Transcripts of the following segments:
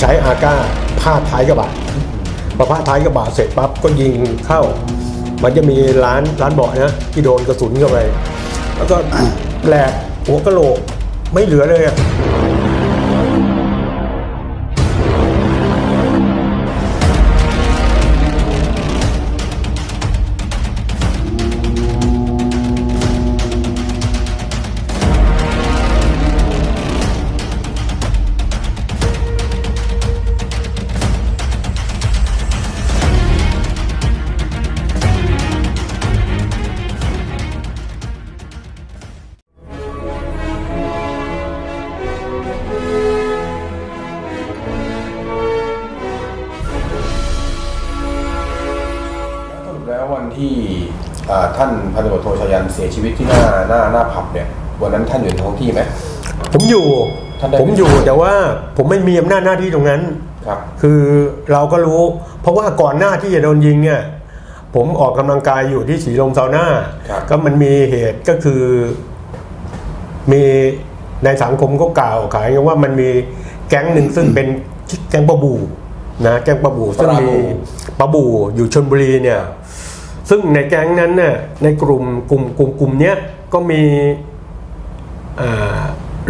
ใช้อาก้าพาดท้ายกระบะพอพาดท้ายกระบะเสร็จปั๊บก็ยิงเข้า มันจะมีร้านร้านเบาะนะที่โดนกระสุนเข้าไปแล้วก็แหลกหัวกะโหลกไม่เหลือเลยอะ ที่อ่าท่านพันตำรวจโทชยันเสียชีวิตที่หน้าหน้าหน้าผับเนี่ยวันนั้นท่านอยู่ในท้องที่ไหมผมอยู่ท่านได้ผมอยู่แต่ว่าผมไม่มีอำนาจหน้าที่ตรงนั้น ครับ คือเราก็รู้ เพราะว่าก่อนหน้าที่จะโดนยิงเนี่ยผมออกกำลังกายอยู่ที่สีลมซาวน่าครับ ก็มันมีเหตุก็คือ มีในสังคมก็กล่าวขายกันว่ามันมีแก๊งหนึ่งซึ่งเป็นแก๊งปะบูนะแก๊งปะบูซึ่งมีปะบูอยู่ชนบุรีเนี่ย ซึ่งในแก๊งนั้นเนี่ยในกลุ่มกลุ่มกลุ่มกลุ่มเนี้ยก็มีอ่า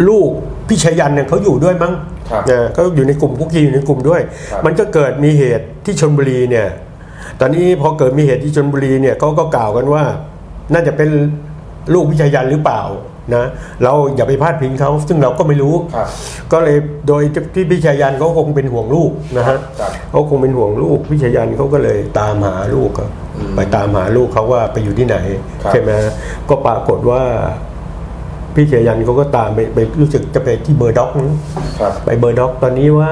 ลูกพี่ชยันเนี่ยเขาอยู่ด้วยมั้งครับเออเขาอยู่ในกลุ่มคุกคีอยู่ในกลุ่มด้วยครับมันก็เกิดมีเหตุที่ชนบุรีเนี่ยตอนนี้พอเกิดมีเหตุที่ชนบุรีเนี่ยเขาก็กล่าวกันว่า น่าจะเป็นลูกพิชยันหรือเปล่านะเราอย่าไปพาดพิงเขาซึ่งเราก็ไม่รู้ครับก็เลยโดยที่พิชยันเขาคงเป็นห่วงลูกนะฮะครับเขาคงเป็นห่วงลูกพิชยันเขาก็เลยตามหาลูกครับ ไปตามหาลูกเขาว่าไปอยู่ที่ไหนครับใช่ไหมก็ปรากฏว่าพี่ชยันเขาก็ตามไปไปรู้สึกจะไปที่เบอร์ด็อกมั้งครับไปเบอร์ด็อกตอนนี้ว่า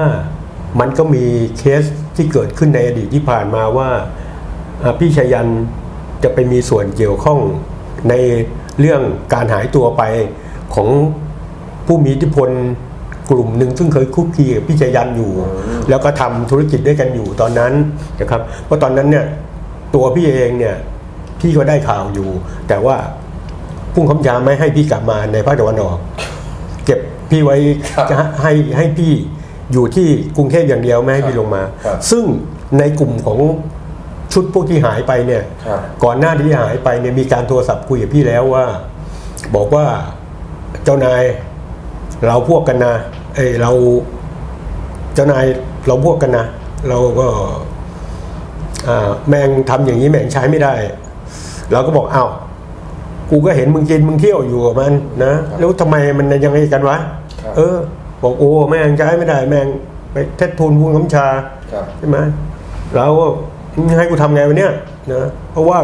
มันก็มีเคสที่เกิดขึ้นในอดีตที่ผ่านมาว่าอ่าพี่ชยันจะไปมีส่วนเกี่ยวข้องในเรื่องการหายตัวไปของผู้มีอิทธิพลกลุ่มหนึ่งซึ่งเคยคุกคีกับพี่ชยันอยู่ แล้วก็ทำธุรกิจด้วยกันอยู่ตอนนั้นนะครับเพราะตอนนั้นเนี่ย ตัวพี่เองเนี่ยพี่ก็ได้ข่าวอยู่ แต่ว่าพุ่งคำยาไม่ให้พี่กลับมาในภาคตะวันออก เก็บพี่ไว้ครับจะให้ให้พี่อยู่ที่กรุงเทพอย่างเดียวไม่ให้พี่ลงมาครับซึ่งในกลุ่มของชุดพวกที่หายไปเนี่ยครับก่อนหน้าที่หายไปเนี่ยมีการโทรศัพท์คุยกับพี่แล้วว่า บอกว่าเจ้านายเราพวกกันนะเอ้ยเราเจ้านายเราพวกกันนะ เราก็อ่า แมงทำอย่างนี้แมงใช้ไม่ได้ เราก็บอกอ้าวกูก็เห็นมึงกินมึงเที่ยวอยู่กับมันนะแล้วทำไมมันยังไงกันวะครับเออ บอกโอ้แม่งใช้ไม่ได้ แม่งไปเท็จทูลพูนคำชาครับใช่ไหมเราก็ให้กูทำไงวะเนี่ยนะเพราะว่า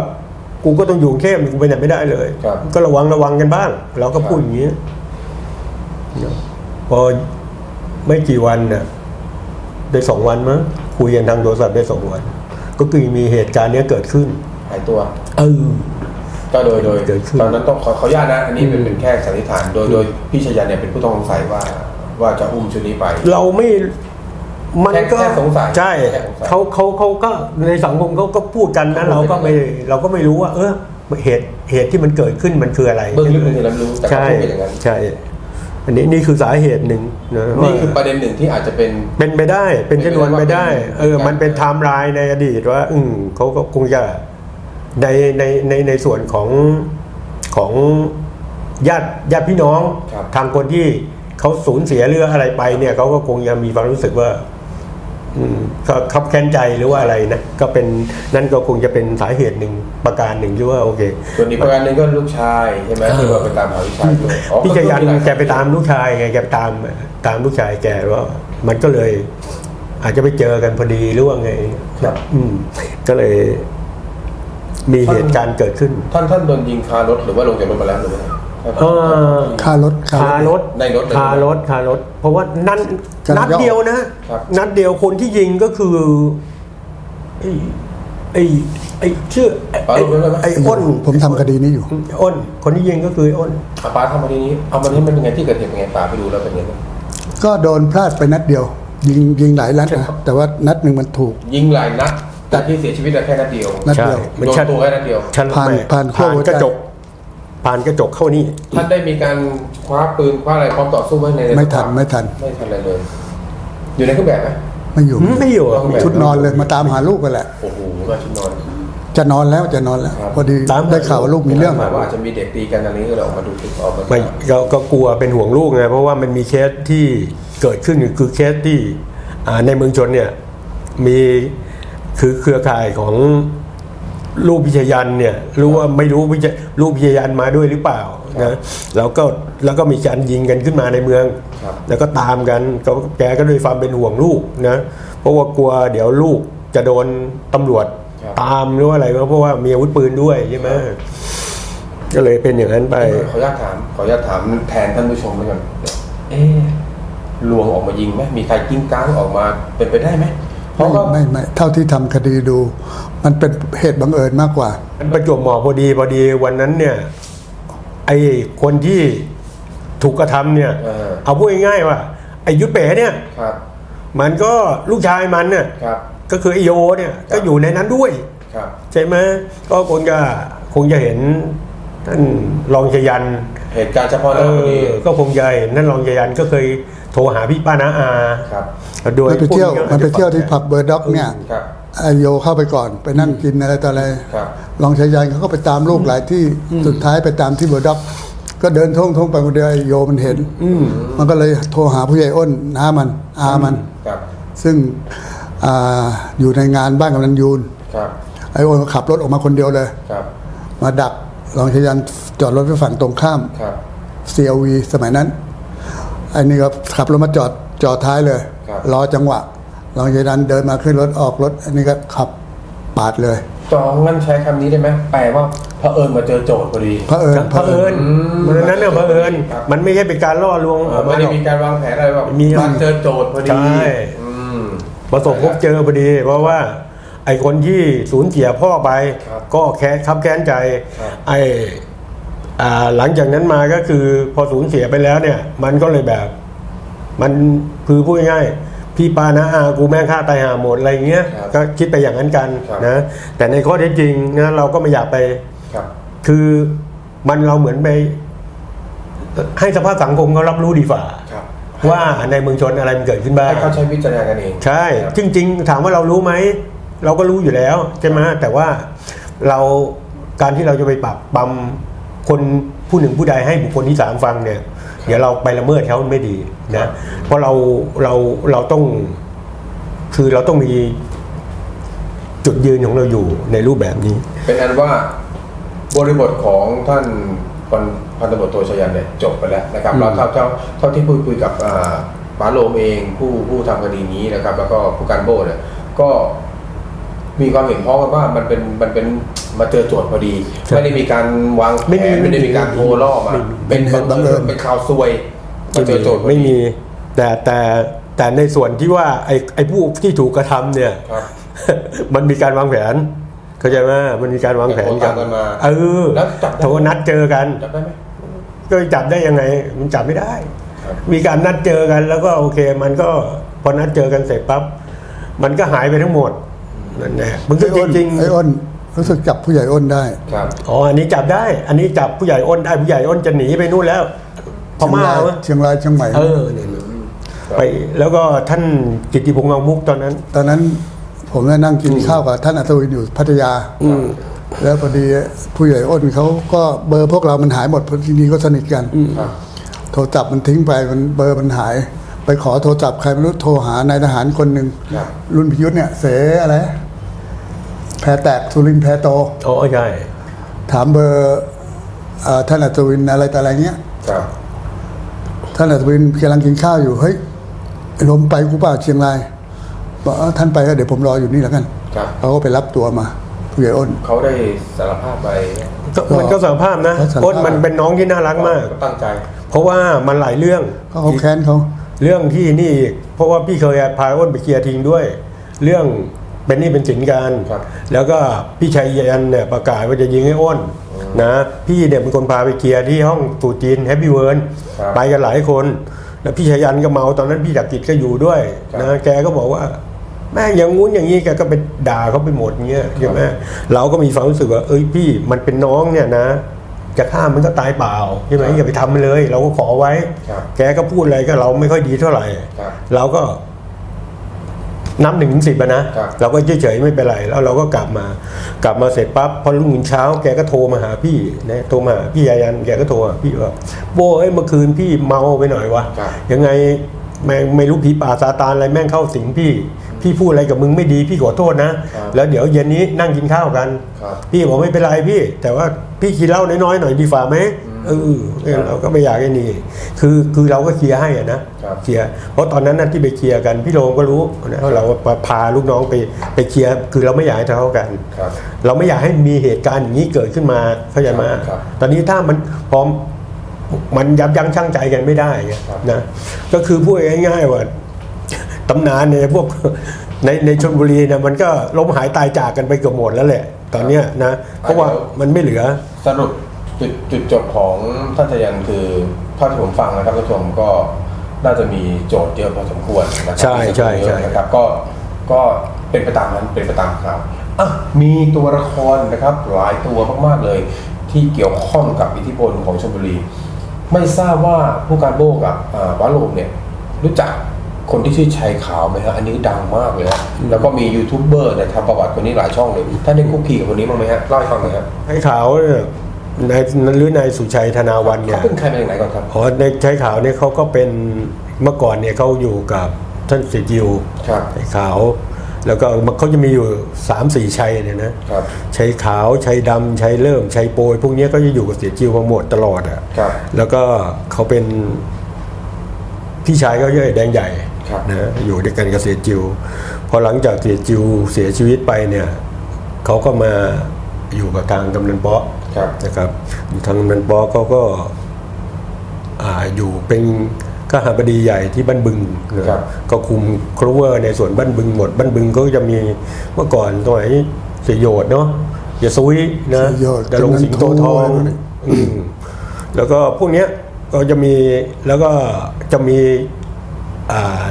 กูก็ต้องอยู่กรุงเทพกูไปไหนไม่ได้เลยครับก็ระวังระวังกันบ้าง เราก็พูดอย่างนี้นะพอไม่กี่วันน่ะได้สองวันมั้งคุยกันทางโทรศัพท์ได้สองวัน ก็คือมีเหตุการณ์เนี้ยเกิดขึ้นหายตัว เออ ก็โดยโดยเกิดขึ้น ตอนนั้นต้องขอขออนุญาตนะ อันนี้เป็นอืมเป็นแค่สันนิษฐาน โดยโดยพี่ชยันเนี่ยเป็นผู้ต้องสงสัยว่าว่าจะอุ้มชุดนี้ไป เราไม่มันก็แค่แค่สงสัยใช่แค่สงสัย เขาเขาเขาก็ในสังคมเขาก็พูดกันนะเขาเราพูดก็กันไม่เราก็ไม่รู้ว่า เออเหตุเหตุที่มันเกิดขึ้นมันคืออะไรเบื้องลึกบางทีเราไม่รู้แต่เขาใช่พูดเป็นอย่างนั้น ใช่ อันนี้นี่คือสาเหตุหนึ่งนะนี่คือปว่าระเด็นหนึ่งที่อาจจะเป็นเป็นไปได้ เป็นชนวนไปได้เป็นไปได้ว่าเป็นเออ มันเป็นไทม์ไลน์ในอดีตว่า อืมเขาก็คงจะในในในในส่วนของของญาติญาติพี่น้องครับทางคนที่เขาสูญเสียเรื่องอะไรไปเนี่ยเขาก็คงจะมีความรู้สึกว่าอืม ก็ขับแค้นใจหรือว่าอะไรนะก็เป็นนั่นก็คงจะเป็นสาเหตุหนึ่งประการหนึ่งที่ว่าโอเค ส่วนอีกประการหนึ่งก็ลูกชายใช่ไหมที่ว่าไปตามหาลูกชายด้วยอ๋อพี่ชยันก็มีหลแกไปตามลูกชายไงแกไปตามตามลูกชายแกว่ามันก็เลย อาจจะไปเจอกันพอดีหรือว่าไงครับอืมก็เลย มีเหตุการณ์เกิดขึ้น ท่านท่านโดนยิงคารถหรือว่าลงจากรถมาแล้วหรือว่าไง เออค่ารถคารถในรถเลยคารถคารถ เพราะว่านั่นกำลังนัดจะออกเดียวนะครับนัดเดียวคนที่ยิงก็คือไอ้ไอ้ไอ้ชื่อไอ้ปาลงไปเลยไหมไอ้อ้นผมทำคดีนี้อยู่อ้นคนที่ยิงก็คือไอ้อ้นอาป้าทำมาทีนี้เอามาที่มันเป็นไงที่เกิดเหตุเป็นไงป้าไปดูแล้วเป็นไงบ้างก็โดนพลาดไปนัดเดียว ยิงยิงหลายนัดนะแต่ว่านัดหนึ่งมันถูก ยิงหลายนัดแต่ที่เสียชีวิตอะแค่นัดเดียวนัดเดียวมันโดนชัดตัวแค่นัดเดียวชันผ่านไปผ่านเข้าหัวใจกระจก ผ่านกระจกเข้านี่ ท่านได้มีการคว้าปืนคว้าอะไรพร้อมต่อสู้ไหมในไม่ทันไม่ทัน ไม่ทันอะไรเลย อยู่ในเครื่องแบบไหมไม่อยู่หืมไม่อยู่อะต้องแบบชุดนอนเลยมาตามหาลูกกันแหละโอ้โหมาชุดนอน จะนอนแล้วจะนอนแล้วครับพอดีตามหาได้ข่าวว่าลูกมีเรื่องหมายว่าอาจจะมีเด็กตีกันอะไรนี้ก็เลยออกมาดูคลิปออกมาไม่ก็ก็กลัวเป็นห่วงลูกไงเพราะว่ามันมีเคสที่เกิดขึ้นคือเคสที่อ่าในเมืองชนเนี่ยมีคือเครือข่ายของ ลูกพิชยันเนี่ยรู้ว่าไม่รู้พิชลูกพิชยันมาด้วยหรือเปล่านะแล้วก็แล้วก็มีการยิงกันขึ้นมาในเมืองครับแล้วก็ตามกันก็แกก็ด้วยความเป็นห่วงลูกนะเพราะว่ากลัวเดี๋ยวลูกจะโดนตำรวจครับตามหรือว่าอะไรเพราะว่ามีอาวุธปืนด้วยใช่ไหมก็เลยเป็นอย่างนั้นไป ขออนุญาตถามขออนุญาตถามแทนท่านผู้ชมด้วยกันเอ๊ะลวงออกมายิงไหมมีใครกิ้งก้างออกมาเป็นไปได้ไหม เพไม่ราะว่าไม่ไม่เท่าที่ทำคดีดู มันเป็นเหตุบังเอิญมากกว่ามันประจวบเหมาะพอดีพอดีวันนั้นเนี่ยไอ้คนที่ถูกกระทำเนี่ยเออเอาพูดง่ายๆว่าไอ้ยุทธเป๋เนี่ยครับมันก็ลูกชายมันเนี่ยครับก็คือไอโยเนี่ยก็อยู่ในนั้นด้วยครับใช่ไหมก็คงจะคงจะเห็น ท่านรองชยันเหตุการณ์เฉพาะหเอน้าพอดี อก็คงจะเห็นท่านรองชยันก็เคยโทรหาพี่ป้านาอา ครับ โดยมันไปเที่ยวพกมันไปเที่ยวที่ผับเบอร์ด็อกเนี่ยครับ ไอโยเข้าไปก่อนไปนั่งกินอะไรต่ออะไรครับลองชายยันเขาก็ไปตามลูกหลายที่สุดท้ายไปตามที่เบอร์ด็อก ก็เดินท่องท่องไปคนเดียวไอโยมันเห็นมันก็เลยโทรหาผู้ใหญ่อ้นน้ามันอามัน ครับ ซึ่งอาอยู่ในงานบ้านกำนันยูน ครับ ไอโอนก็ขับรถออกมาคนเดียวเลย ครับ มาดัก รองชยันจอดรถไปฝั่งตรงข้าม ครับ CLV สมัยนั้นไอ้นี่ก็ขับรถมาจอดจอดท้ายเลยครับ รอจังหวะรองชยันเดินมาขึ้นรถออกรถอันนี้ก็ขับปาดเลย จองงั้นใช้คำนี้ได้ไหมแปลว่าเผอิญมาเจอโจทย์พอดีพระเผอิญเผอิญอืมวันนั้นเนี่ยเผอิญครับ มันไม่ใช่เป็นการล่อลวงออกไม่มาหได้รอก มีการวางแผนอะไรแบบมี มาเจอโจทย์พอดีใช่ อืม ประสบพบเจอพอดี เพราะว่า ไอ้คนที่สูญเสียพ่อไป ครับก็แค้นคับแค้นใจ ครับ ไอ้อ่าหลังจากนั้นมาก็คือพอสูญเสียไปแล้วเนี่ย มันก็เลยแบบ มันคือพูดง่ายๆพี่ปานะอากูแม่งฆ่าตายหาหมดอะไรเงี้ยครับก็คิดไปอย่างนั้นกันครับ นะ แต่ในข้อเท็จจริงนะเราก็ไม่อยากไป ครับคือมันเราเหมือนไปให้สภาพสังคมเขารับรู้ดีฝ่า ครับว่าในเมืองชนอะไรมันเกิดขึ้นบ้าง ให้เขาใช้วิจารณญาณกันเองใช่ ครับ จริง ๆ ถามว่าเรารู้ไหม เราก็รู้อยู่แล้วใช่ไหมแต่ว่าเราการที่เราจะไปปรับปรำคนผู้หนึ่งผู้ใดให้บุคคลที่สามฟังเนี่ยเดี๋ยวเราไปละเมิดเขาไม่ดีครันะบเพราะเราเราเราต้องคือเราต้องมีจุดยืนของเราอยู่ในรูปแบบนี้ เป็นอันว่าบริบทของท่านพันพันตำรวจโทชยันเนี่ยจบไปแล้วนะครับอืมเราเท่าเท่าเท่าที่พูดคุยกับอ่าป๋าโลมเองผู้ผู้ทำคดีนี้นะครับ แล้วก็ผู้การโบเนี่ยก็ มีความเห็นพ้องกันว่ามันเป็นมันเป็นมาเจอโจทย์พอดี ไม่ได้มีการวางแผไม่มีนไม่ได้มีการโทรล่อมาไม่มีเป็นเป็นเหตุบังเอิญเป็นข่าวซวยมาเจอโจทย์พอดี ไม่มีแต่แต่แต่ในส่วนที่ว่าไอ้ไอ้ผู้ที่ถูกกระทำเนี่ย ครับ มันมีการวางแผน เข้าใจไหมมันมีการวางแผนโทรตามกันมาเออแล้วจับได้ โทรนัดเจอกันจับได้ไหม ก็จับได้ยังไง มันจับไม่ได้ ครับ มีการนัดเจอกันแล้วก็โอเค มันก็พอนัดเจอกันเสร็จปั๊บมันก็หายไปทั้งหมด นั่นแหละมันก็ไอ้จอ้นริงไอ้อ้นรู้สึกจับผู้ใหญ่อ้นได้ครับๆอ๋ออันนี้จับได้ อันนี้จับผู้ใหญ่อ้นได้ผู้ใหญ่อ้นจะหนีไปนู่นแล้วพม่าเชียงรายมั้ยเชียงรายเชียงใหม่เออเนี่ยไปแล้วก็ท่านกิตติพงษ์เงามุกตอนนั้น ตอนนั้นผมได้นั่งกินข้าวกับท่านอัศวินอยู่พัทยา อืมแล้วพอดีผู้ใหญ่อ้นเขาก็เบอร์พวกเรามันหายหมดเพราะทีนี้ก็สนิทกันครับโทรศัพท์มันทิ้งไปมันเบอร์มันหาย ไปขอโทรศัพท์ใครไม่รู้โทรหานายทหารคนหนึ่งครับรุ่นพิยุทธ์เนี่ย เสอะไร แพรแตกสุรินทร์แพรโตอ๋อใช่ถามเบอร์เอ่อท่านอัศวินอะไรแต่อะไรเงี้ยครับท่านอัศวินกำลังกินข้าวอยู่เฮ้ยไอ้ลมไปกูเปล่าเชียงรายบอกเอ้าท่านไปก็เดี๋ยวผมรออยู่นี่แล้วกันครับเขาก็ไปรับตัวมาผู้ใหญ่อ้นเขาได้สารภาพไปก็มันก็สารภาพนะเขาสารภาพอ้นมันเป็นน้องที่น่ารักมากตั้งใจ เพราะว่ามันหลายเรื่องเขาเขาแค้นเขา เรื่องที่นี่อีกเพราะว่าพี่เคยพาอ้นไปเคลียร์ทิ้งด้วย เรื่องเป็นหนี่เป็นสินกันครับ แล้วก็พี่ชัยยันเนี่ยประกาศว่าจะยิงให้อ้นนะพี่เนี่ยเป็นคนพาไปเคลียร์ที่ห้องตรูจีนแฮปปี้เวิร์นครับไปกันหลายคน แล้วพี่ชัยยันก็เมาตอนนั้นพี่ดักกิจก็อยู่ด้วยครับนะแกก็บอกว่า แม่งอย่างงู้นอย่างนี้แกก็ไปด่าเขาไปหมดเงี้ยใช่ไหมเราก็มีความรู้สึกว่าเอ้ยพี่มันเป็นน้องเนี่ยนะ จะฆ่ามันก็ตายเปล่าใช่ไหมครับอย่าไปทำมันเลย เราก็ขอไว้ครับแกก็พูดอะไรก็เราไม่ค่อยดีเท่าไหร่ครับเราก็นับหนึ่งถึงสิบนะครับเราก็เฉยๆไม่เป็นไร แล้วเราก็กลับมา กลับมาเสร็จปั๊บพอรุ่งเช้า แกก็โทรมาหาพี่นะโทรมาหาพี่ยายันแกก็โทรหาพี่ว่าโบเอ้ยเมื่อคืนพี่เมาไปหน่อยวะครับยังไงแม่งไม่รู้ผีป่าซาตานอะไรแม่งเข้าสิงพี่ พี่พูดอะไรกับมึงไม่ดีพี่ขอโทษนะ ครับแล้วเดี๋ยวเย็นนี้นั่งกินข้าวกัน ครับ พี่บอกไม่เป็นไรพี่ แต่ว่าพี่กินเหล้าน้อยๆหน่อยดีฝ่าไหมเออเออเราก็ไม่อยากไอ้นี่คือคือเราก็เคลียร์ให้อะนะครับเคลียร์เพราะตอนนั้นน่ะที่ไปเคลียร์กันพี่โรมก็รู้นะว่าเราพาลูกน้องไปไปเคลียร์คือเราไม่อยากให้ทะเลาะกัน ครับ เราไม่อยากให้มีเหตุการณ์อย่างนี้เกิดขึ้นมาเข้าใจไหมครับ ตอนนี้ถ้ามันพร้อมมันยับยั้งชั่งใจกันไม่ได้ไงครับนะก็คือพูดง่ายๆว่า ตำนานเนี่ยพวกในในชนบุรีเนี่ยมันก็ล้มหายตายจากกันไปเกือบหมดแล้วแหละ ตอนเนี้ยนะ เพราะว่ามันไม่เหลือสรุปจุดจุดจบของท่านชยันคือเท่าที่ผมฟังนะครับท่านผู้ชมก็น่าจะมีโจทย์เยอะพอสมควรนะครัใช่ใช่ใช่นะครับก็ก็เป็นไปตามนั้นเป็นไปตามข่าวอะมีตัวละครนะครับหลายตัวมากๆเลย ที่เกี่ยวข้องกับอิทธิพลของชลบุรี ไม่ทราบว่าผู้การโบกับอ่าบ้าโลมเนี่ยรู้จัก คนที่ชื่อชัยขาวไหมฮะอันนี้ดังมากเลยฮะแล้วก็มียูทูบเบอร์เนี่ยทำประวัติคนนี้หลายช่องเลยท่านได้คุกคีกับคนนี้บ้างไหมฮะเล่าให้ฟังหน่อยฮะให้ขาวเนี่ยนายหรือนายสุชัยธนาวันเนี่เขายเป็นใครมาจากไหนก่อนครับอ๋อในใช้ขาวเนี่ยเขาก็เป็นเมื่อก่อนเนี่ยเขาอยู่กับท่านเสียจิวครับใช้ขาว แล้วก็เขาจะมีอยู่สามสี่ชัยเนี่ยนะครับชัยขาวชัยดำชัยเริ่มชัยโปรยพวกเนี้ยก็จะอยู่กับเสียจิวมาหมดตลอดอะครับแล้วก็เขาเป็นพี่ชายเขาเยอะแดงใหญ่ครับ นะอยู่ด้วยกันกับเสียจิวพอหลังจากเสียจิวเสียชีวิตไปเนี่ยเขาก็มาอยู่กับทางกำนันเปาะครับนะครับอยู่ทางกำนันเปาะเขาก็อ่าอยู่เป็นข้าหาบดีใหญ่ที่บ้านบึงนะครับก็คุมครูเวอร์ในส่วนบ้านบึงหมดบ้านบึงก็จะมีเมื่อก่อนสมัยเสียโยดเนาะอย่าซุยนะเสียโยชน์ดารงสิงโตทองกำนันโทอะไรพวกนี้อืมแล้วก็พวกเนี้ยก็จะมีแล้วก็จะมีอ่า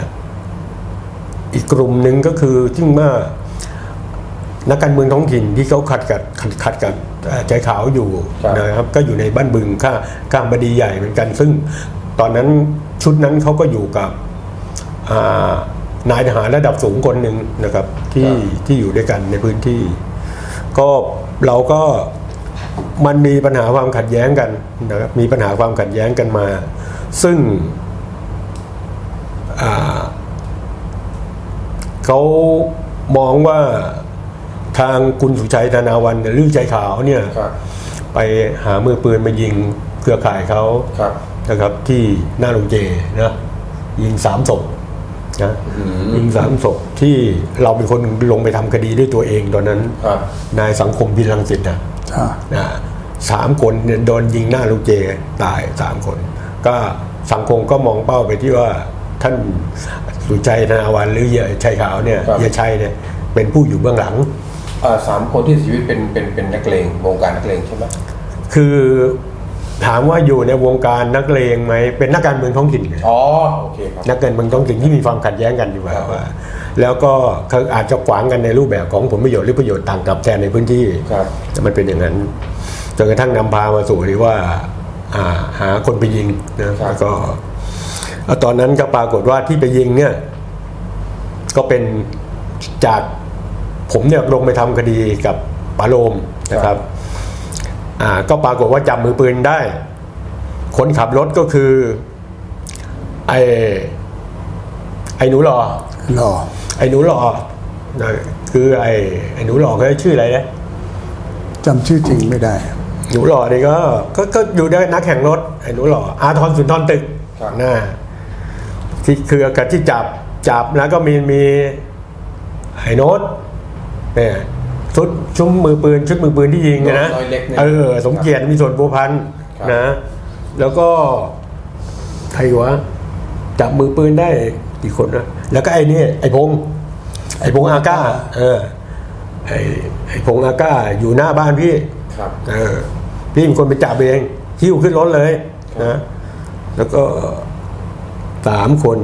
อีกกลุ่มหนึ่งก็คือซึ่งเมื่อนักการเมืองท้องถิ่นที่เขาขัดกับขัดขัดกับเอ่อใจขาวอยู่ครับนะครับ ก็อยู่ในบ้านบึงข้าข้างบดีใหญ่เหมือนกัน ซึ่งตอนนั้นชุดนั้นเขาก็อยู่กับอ่านายทหารระดับสูงคนหนึ่งนะครับ ที่ที่อยู่ด้วยกันในพื้นที่ ก็เราก็มันมีปัญหาความขัดแย้งกันนะครับมีปัญหาความขัดแย้งกันมา ซึ่งอ่า เขามองว่าทางคุณสุชัยธนาวันหรือใจขาวเนี่ยครับไปหามือปืนมายิงเครือข่ายเขาครับนะครับ ที่หน้าโรงเจนะยิงสามศพนะอืมยิงสามศพที่เราเป็นคนลงไปทำคดีด้วยตัวเองตอนนั้นครับนายสังคมพิรังสิตนะอ่านะสามคนเนี่ยโดนยิงหน้าลูกเจตายสามคน ก็สังคมก็มองเป้าไปที่ว่าท่าน สุชัยธนาวันหรือเฮียชัยขาวเนี่ยครับเฮียชัยเนี่ยเป็นผู้อยู่เบื้องหลัง อ่าสามคนที่เสียชีวิตเป็นเป็นเป็นนักเลงวงการนักเลงใช่ไหมคือถามว่าอยู่ในวงการนักเลงไหมเป็นนักการเมืองท้องถิ่นอ๋อโอเคครับ นักการเมืองท้องถิ่นที่มีความขัดแย้งกันอยู่ครับว่า แล้วก็เขาอาจจะขวางกันในรูปแบบของผลประโยชน์หรือประโยชน์ต่างกับแทนในพื้นที่ครับ มันเป็นอย่างนั้นจนกระทั่งนำพามาสู่ที่ว่าอ่าหาคนไปยิงนะแล้วก็แล้ว ตอนนั้นก็ปรากฏว่าที่ไปยิงเนี่ยก็เป็นจากผมเนี่ยลงไปทำคดีกับปาโลมนะครับอ่าก็ปรากฏว่าจับมือปืนได้ คนขับรถก็คือไอ้ไอ้หนูหล่อหล่อไอ้หนูหล่อนะคือไอ้ไอ้หนูหล่อเขาชื่ออะไรนะจำชื่อจริงไม่ได้หนูหล่อนี่ก็ก็ก็อยู่ด้วยนักแข่งรถไอ้หนูหล่ออาทรสุนทรตึกครับนะ ที่คือกับที่จับจับแล้วก็มีมีไอ้โน้ตเนี่ยชุดชุดมือปืน ชุดมือปืนที่ยิงอะนะน้อยเล็กเนี่ยเออสมเกียรติมีส่วนพัวพันครับ นะ แล้วก็ใครวะจับมือปืนได้กี่คนนะแล้วก็ไอ้นี่ไอ้พงษ์ไอ้พงษ์อาก้า เออ ไอ้ไอ้พงษ์อาก้าอยู่หน้าบ้านพี่ ครับ เออพี่เป็นคนไปจับเองหิ้วขึ้นรถเลยนะแล้วก็ สามคน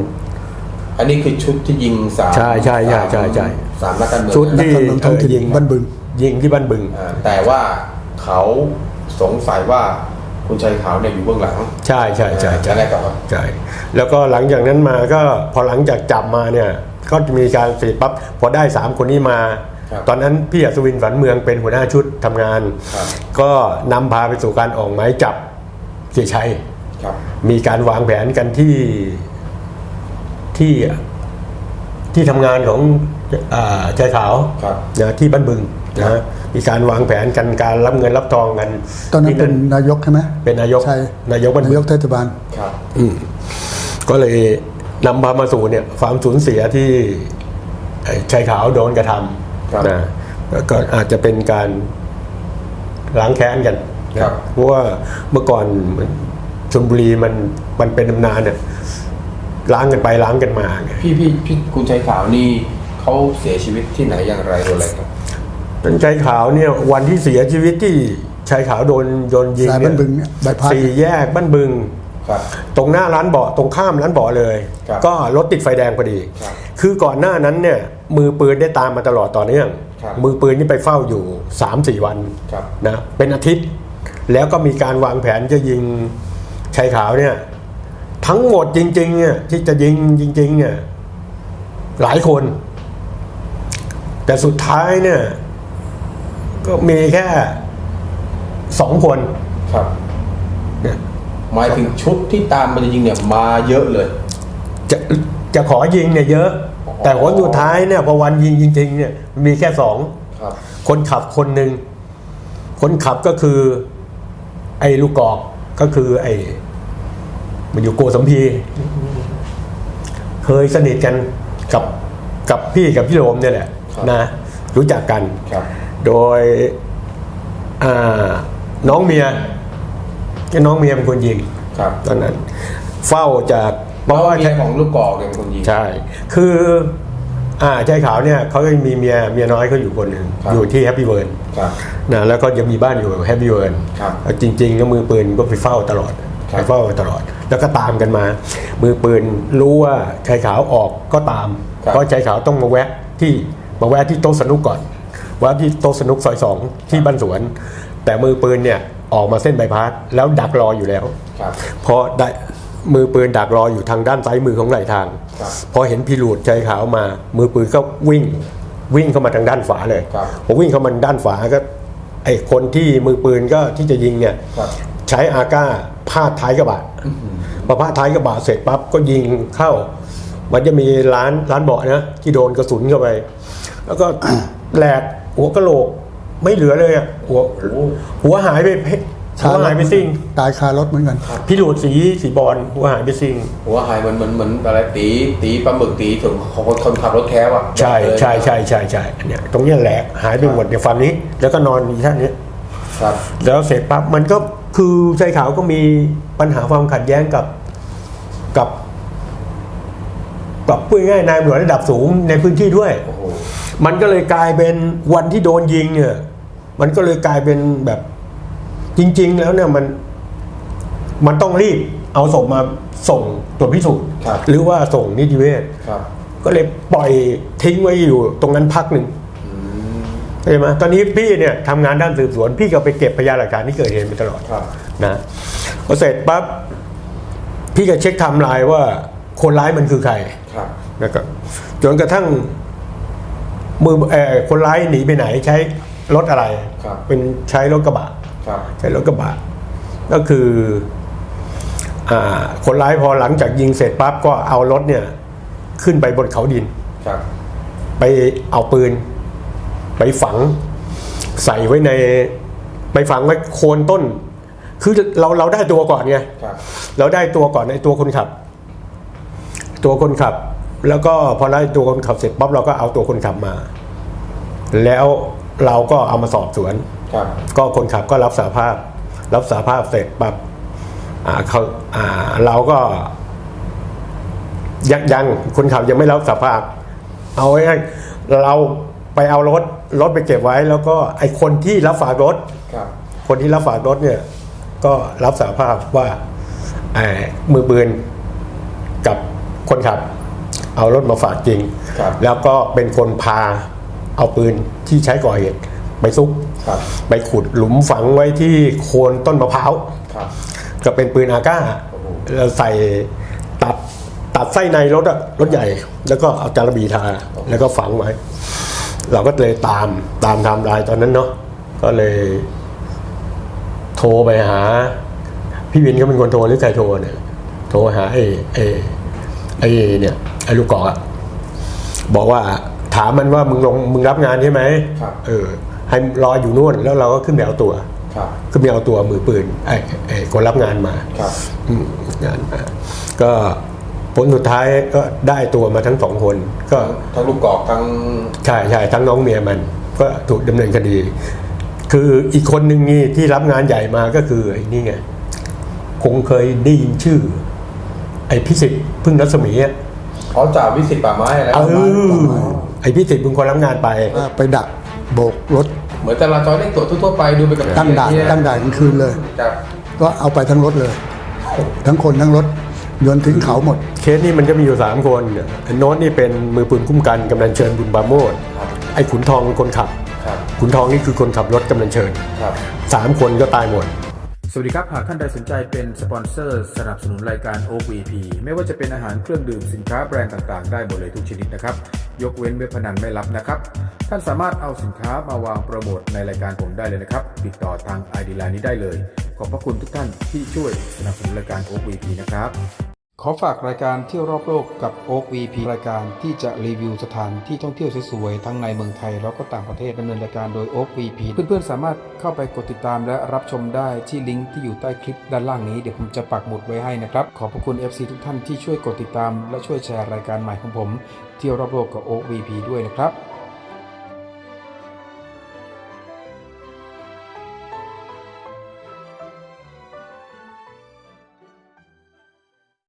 อันนี้คือชุดที่ยิงสามใช่ใช่ใช่ใช่ใช่สามนักการเมืองชุดนะที่นักการเมืองท้องถิ่นเยิบ้านบึง ยิงที่บ้านบึง อ่าแต่ว่าเขาสงสัยว่าคุณชัยขาวเนี่ยอยู่เบื้องหลังใช่ใช่ใช่ใช่แล้วไงต่อครับใช่แล้วก็หลังจากนั้นมาก็พอหลังจากจับมาเนี่ย ก็จะมีการเสร็จปั๊บพอได้สามคนนี้มาครับตอนนั้นพี่อัศวินฝันเมืองเป็นหัวหน้าชุดทำงานครับก็นำพาไปสู่การออกหมายจับเสียชัยครับมีการวางแผนกันที่ ที่ที่ทำงานของอาชายขาวครับ นะที่บ้านบึงนะมีการวางแผนกันการรับเงินรับทองกันตอนนั้นที่เป็นนายกใช่ไหมเป็นนายกใช่นายกบ้านนาบึยงกเทศบาล ครับอืมก็เลยนำพามาสู่เนี่ยความสูญเสียที่ไอ้ชายขาวโดนกระทครับำนะแล้วก็อาจจะเป็นการล้างแค้นกันนะครับ เพราะว่าเมื่อก่อนมันชลบุรีมันมันเป็นตำนานเนี่ย ล้างกันไปล้างกันมาไงพี่พี่พี่คุณชายขาวนี่เขาเสียชีวิตที่ไหนอย่างไรโดนอะไรครับเป็นชายขาวเนี่ยวันที่เสียชีวิตที่ชายขาวโดนโดนยิงสายบ้านบึงเนี่ยบายพาสสี่แยกบ้านบึง ครับ ตรงหน้าร้านเบาะตรงข้ามร้านเบาะเลย ครับก็รถติดไฟแดงพอดี ครับคือก่อนหน้านั้นเนี่ยมือปืนได้ตามมาตลอดต่อเนื่อง ครับ มือปืนนี่ไปเฝ้าอยู่ 3-4 วัน ครับ นะเป็นอาทิตย์ แล้วก็มีการวางแผนจะยิงชายขาวเนี่ย ทั้งหมดจริงๆเนี่ยที่จะยิงจริงๆเนี่ยหลายคน แต่สุดท้ายเนี่ย ก็มีแค่สองคนครับเนี่ยหมายถึงชุดที่ตามมันจะยิงเนี่ย มาเยอะเลย จะจะขอยิงเนี่ยเยอะอ๋อแต่ผลสุดท้ายเนี่ยพอวันยิงจริง ๆ เนี่ยมีแค่สองครับคนขับคนหนึ่งคนขับก็คือ ไอ้ลูกกอกก็คือไอ้ มันอยู่โกสัมพี เคยสนิทกันกับกับพี่กับพี่โรมเนี่ยแหละครับนะ รู้จักกันครับโดยอ่าน้องเมียน้องเมียเป็นคนยิงครับตอนนั้น เฝ้าจากเพเพราะราะว่าว่าเมียของลูกกอกเนี่ยเป็นคนยิงใช่ คืออ่าชายขาวเนี่ยเขาก็มีเมียเมียน้อยเขาอยู่คนหนึ่งครับอยู่ที่แฮปปี้เวิร์นครับนะแล้วก็ยังมีบ้านอยู่แฮปปี้เวิร์นครับจริงๆก็มือปืนก็ไปเฝ้าตลอดครับไปเฝ้าตลอด แล้วก็ตามกันมา มือปืนรู้ว่าชายขาวออกก็ตามครับเพราะชายขาวต้องมาแวะที่มาแวะที่โต๊ะสนุกก่อนแวะที่โต๊ะสนุกซอยสองที่บ้านสวน แต่มือปืนเนี่ยออกมาเส้นใบพัดแล้วดักรออยู่แล้วครับพอได้มือปืนดักรออยู่ทางด้านซ้ายมือของไหลทางครับพอเห็นพิรูดใจขาวมา มือปืนก็วิ่งวิ่งเข้ามาทางด้านฝาเลยครับพอวิ่งเข้ามาด้านฝาก็ไอคนที่มือปืนก็ที่จะยิงเนี่ยครับใช้อาก้า พาดท้ายกระบะพอพาดท้ายกระบะเสร็จปั๊บก็ยิงเข้า มันจะมีร้านร้านเบาะนะที่โดนกระสุนเข้าไป แล้วก็แหลกหัวกะโหลกไม่เหลือเลยอะหัวโอ้โหหัวหายไปหัวหายไปซิ่งตายคารถเหมือนกัน พี่หลูดสีสีบอลหัวหายไปซิงหัวหายเหมือนเหมือนเหมือนอะไรตีตีปลาหมึกตีถึงคนคนขับรถแคบอะใช่เลยใช่ใช่ใช่ใช่อันเนี้ยตรงเนี้ยแหลกหายไปหมดในฝั่งนี้ แล้วก็นอนอยู่ท่านนี้ครับแล้วเสร็จปั๊บมันก็ คือชายขาวก็มีปัญหาความขัดแย้งกับกับกับพูดง่ายๆนายตำรวจระดับสูงในพื้นที่ด้วยโอ้โหมันก็เลยกลายเป็นวันที่โดนยิงเนี่ย มันก็เลยกลายเป็นแบบจริง ๆ แล้วเนี่ยมันมันต้องรีบเอาศพมาส่งตรวจพิสูจน์ครับหรือว่าส่งนิติเวชครับก็เลยปล่อยทิ้งไว้อยู่ตรงนั้นพักหนึ่งอืม ใช่ไหมตอนนี้พี่เนี่ยทำงานด้านสืบสวน พี่ก็ไปเก็บพยานหลักฐานที่เกิดเหตุมาตลอดครับนะพอเสร็จปั๊บพี่ก็เช็คไทม์ไลน์ว่าคนร้ายมันคือใครครับนะครับจนกระทั่งมือเออคนร้ายหนีไปไหนใช้รถอะไรครับเป็นใช้รถกระบะครับใช้รถกระบะ ก็คืออ่าคนร้ายพอหลังจากยิงเสร็จปั๊บก็เอารถเนี่ย ขึ้นไปบนเขาดินครับไปเอาปืน ไปฝังใส่ไว้ในไปฝังไว้โคนต้น คือเราเราได้ตัวก่อนไงครับเราได้ตัวก่อนในตัวคนขับ ตัวคนขับ แล้วก็พอได้ตัวคนขับเสร็จปั๊บเราก็เอาตัวคนขับมา แล้วเราก็เอามาสอบสวนครับก็คนขับก็รับสารภาพ รับสารภาพเสร็จปั๊บอ่าเขาอ่าเราก็ยังยังคนขับยังไม่รับสารภาพ เอาไว้ให้เราไปเอารถ รถไปเก็บไว้แล้วก็ไอคนที่รับฝากรถครับคนที่รับฝากรถเนี่ยก็รับสารภาพว่าไอ้มือปืนกับคนขับ เอารถมาฝากจริงครับแล้วก็เป็นคนพาเอาปืนที่ใช้ก่อเหตุไปซุกครับไปขุดหลุมฝังไว้ที่โคนต้นมะพร้าวครับก็เป็นปืนอาก้าโอ้โหเราใส่ตัดตัดไส้ในรถอะรถใหญ่ แล้วก็เอาจารบีทาแล้วก็ฝังไว้ เราก็เลยตามตามไทม์ไลน์ตอนนั้นเนาะก็เลย โทรไปหา พี่วินก็เป็นคนโทรหรือใครโทรเนี่ยโทรหาไอ้ไอ้ไอ้เนี่ยไอ้ลูกกอกอะบอกว่าถามมันว่ามึงลงมึงรับงานใช่ไหมครับเออ ให้รออยู่นู่นแล้วเราก็ขึ้นไปเอาตัวครับขึ้นไปเอาตัวมือปืนไอ้ไอ้คนรับงานมาครับอืมงานมาก็ผ ลสุดท้ายก็ได้ตัวมาทั้งสองคน ก็ทั้งลูกกอกทั้งใช่ใช่ทั้งน้องเมียมัน ก็ถูกดำเนินคดี คืออีกคนหนึ่งนี่ที่รับงานใหญ่มาก็คือไอ้นี่ไงคงเคยได้ยินชื่อ ไอ้พิสิทธิ์พึ่งรัศมีอะเขาจ่าวิสิตป่าไม้อะไรเออไอ้พิสิทธิ์เป็นคนรับงานไปอ่าไปดักโบกรถ เหมือนจราจรเร่งตรวจทั่วๆไปดูไปกับตั้งด่านที่ตั้งด่านกลางคืนเลยครับก็เอาไปทั้งรถเลย ทั้งคนทั้งรถ โยนทิ้งเขาหมด เคสนี้มันก็มีอยู่สามคนไอ้โน้ตนี่เป็นมือปืนคุ้มกันกำนันเชิญบุญบาโมดครับไอ้ขุนทองคนขับครับ ขุนทองนี่คือคนขับรถกำนันเชิญครับสามคนก็ตายหมด สวัสดีครับ หากท่านใดสนใจเป็นสปอนเซอร์สนับสนุนรายการ OVP ไม่ว่าจะเป็นอาหารเครื่องดื่มสินค้าแบรนด์ต่างๆ ได้หมดเลยทุกชนิดนะครับ ยกเว้นเว็บพนันไม่รับนะครับ ท่านสามารถเอาสินค้ามาวางโปรโมทในรายการผมได้เลยนะครับ ติดต่อทาง ID Line นี้ได้เลย ขอบพระคุณทุกท่านที่ช่วยสนับสนุนรายการ OVP นะครับ ขอฝากรายการเที่ยวรอบโลกกับ o k VP รายการที่จะรีวิวสถานที่ท่องเที่ยวสวยๆทั้งในเมืองไทยแล้วก็ต่างประเทศดำเนินรายการโดย o k VP เพื่อนๆสามารถเข้าไปกดติดตามและรับชมได้ที่ลิงก์ที่อยู่ใต้คลิปด้านล่างนี้เดี๋ยวผมจะปักหมุดไว้ให้นะครับ ขอบพระคุณ FC ทุกท่านที่ช่วยกดติดตาม และช่วยแชร์รายการใหม่ของผม เที่ยวรอบโลกกับ o k VP ด้วยนะครับ